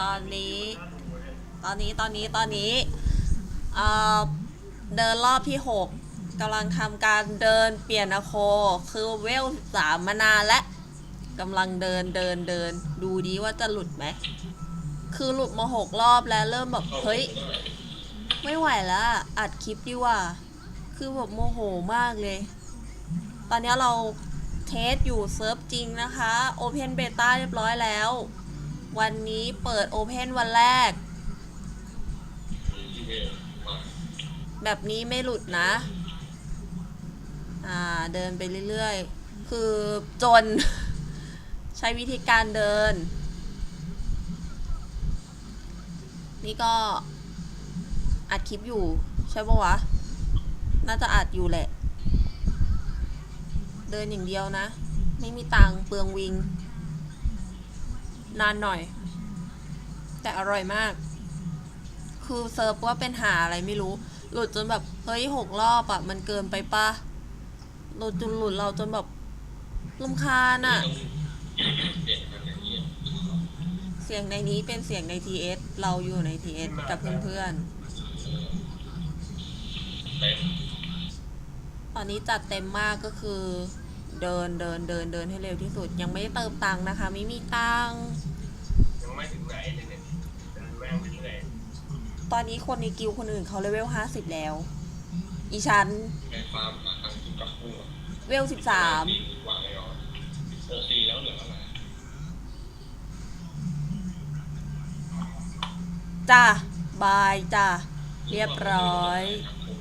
ตอนนี้ ตอนนี้ตอนนี้ตอนนี้เอ่อเดินรอบที่หกกำลังทำการเดินเปลี่ยนอโค คือเวลสามมานานและกำลังเดินเดินเดิน ดูดีว่าจะหลุดไหม คือหลุดมาหกรอบแล้วเริ่มแบบ เฮ้ย ไม่ไหวแล้วอัดคลิปดีกว่า คือแบบโมโหมากเลย ตอนนี้เราเทสอยู่เซิร์ฟจริงนะคะ Open Beta เรียบร้อยแล้ว วันนี้เปิด Open วันแรก แบบนี้ไม่หลุดนะ อ่า เดินไปเรื่อยๆ คือจน ใช้วิธีการเดิน นี่ก็ อัดคลิปอยู่ ใช่ปะวะ น่าจะอัดอยู่แหละ เดินอย่างเดียวนะ ไม่มีตังเปลืองวิง นานหน่อย แต่อร่อยมาก คือเซิร์ฟว่าเป็นหาอะไรไม่รู้ หลุดจนแบบ เฮ้ยหกรอบอะมันเกินไปปะหลุดจนหลุดเราจนแบบลำคาญอะเสียงในนี้เป็นเสียงใน TS เราอยู่ใน TS กับเพื่อนๆ ตอนนี้จัดเต็มมากก็คือ เดินเดินเดินเดินให้เร็วที่สุด ยังไม่ได้เติมตังค์นะคะ ไม่มีตังค์ยังไม่ถึงไหนเลยเนี่ยเดินแม่งไปเรื่อยตอนนี้คนในกิลด์คนอื่นเขาเลเวลห้าสิบแล้ว อีฉันในฟาร์มหาทางจุดกับคู่เวลสิบสามดีกว่าเลยเหรอโอซีแล้วเหลืออะไรจ้าบายจ้าเรียบร้อยทางคู่